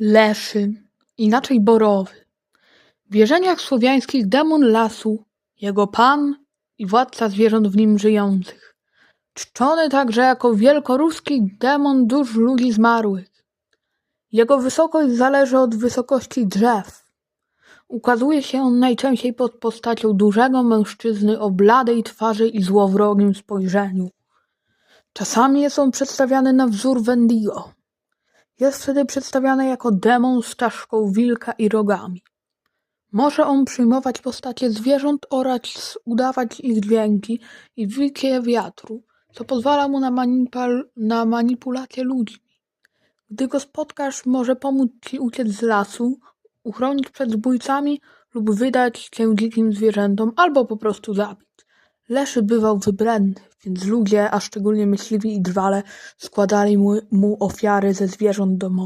Leszy, inaczej borowy. W wierzeniach słowiańskich demon lasu, jego pan i władca zwierząt w nim żyjących. Czczony także jako wielkoruski demon dusz ludzi zmarłych. Jego wysokość zależy od wysokości drzew. Ukazuje się on najczęściej pod postacią dużego mężczyzny o bladej twarzy i złowrogim spojrzeniu. Czasami jest on przedstawiany na wzór Wendigo. Jest wtedy przedstawiany jako demon z czaszką wilka i rogami. Może on przyjmować postacie zwierząt oraz udawać ich dźwięki i wykie wiatru, co pozwala mu na, manipul- na manipulację ludźmi. Gdy go spotkasz, może pomóc ci uciec z lasu, uchronić przed zbójcami lub wydać cię dzikim zwierzętom, albo po prostu zabić. Leszy bywał wybredny, więc ludzie, a szczególnie myśliwi i drwale, składali mu, mu ofiary ze zwierząt domowych.